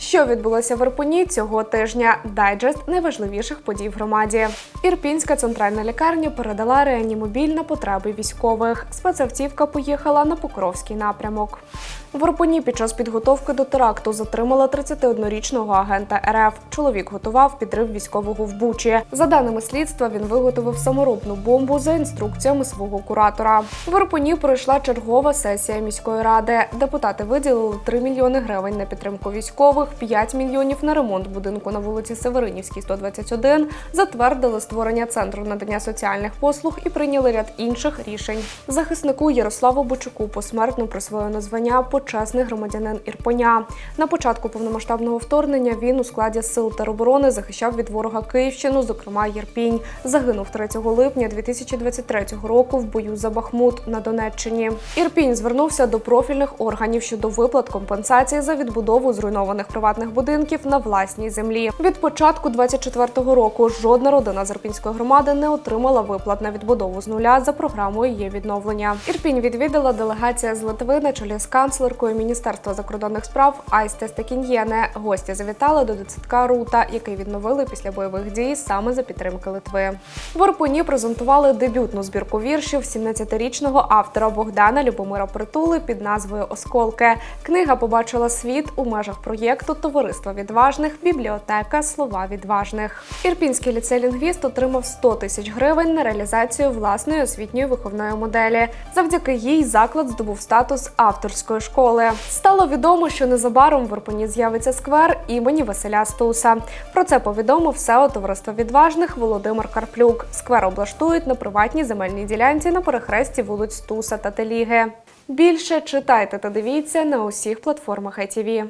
Що відбулося в Ірпені цього тижня? Дайджест найважливіших подій в громаді. Ірпінська центральна лікарня передала реанімобіль на потреби військових. Спецавтівка поїхала на Покровський напрямок. В Ірпені під час підготовки до теракту затримала 31-річного агента РФ. Чоловік готував підрив військового в Бучі. За даними слідства, він виготовив саморобну бомбу за інструкціями свого куратора. В Ірпені пройшла чергова сесія міської ради. Депутати виділили 3 мільйони гривень на підтримку військових, 5 мільйонів на ремонт будинку на вулиці Северинівській, 121, затвердили створення центру надання соціальних послуг і прийняли ряд інших рішень. Захиснику Ярославу Бочуку посмертно присвоєно звання почесний громадянин Ірпеня. На початку повномасштабного вторгнення він у складі сил тероборони захищав від ворога Київщину, зокрема Єрпінь. Загинув 3 липня 2023 року в бою за Бахмут на Донеччині. Ірпінь звернувся до профільних органів щодо виплат компенсації за відбудову зруйнованих приватних будинків на власній землі. Від початку 24-го року жодна родина з Ірпінської громади не отримала виплат на відбудову з нуля за програмою її відновлення. Ірпінь відвідала делегація з Литви на чолі з канцлеркою Міністерства закордонних справ Айсте Стекін'єне. Гості завітали до дитсадка Рута, який відновили після бойових дій саме за підтримки Литви. В Ірпені презентували дебютну збірку віршів 17-річного автора Богдана Любомира Притули під назвою Осколки. Книга побачила світ у межах проєкту Товариства відважних бібліотека Слова відважних. Ірпінський ліцей лінгвіст отримав 100 тисяч гривень на реалізацію власної освітньої виховної моделі. Завдяки їй заклад здобув статус авторської школи. Стало відомо, що незабаром в Ірпені з'явиться сквер імені Василя Стуса. Про це повідомив СЕО Товариства відважних Володимир Карплюк. Сквер облаштують на приватній земельній ділянці на перехресті вулиць Стуса та Теліги. Більше читайте та дивіться на усіх платформах ITV.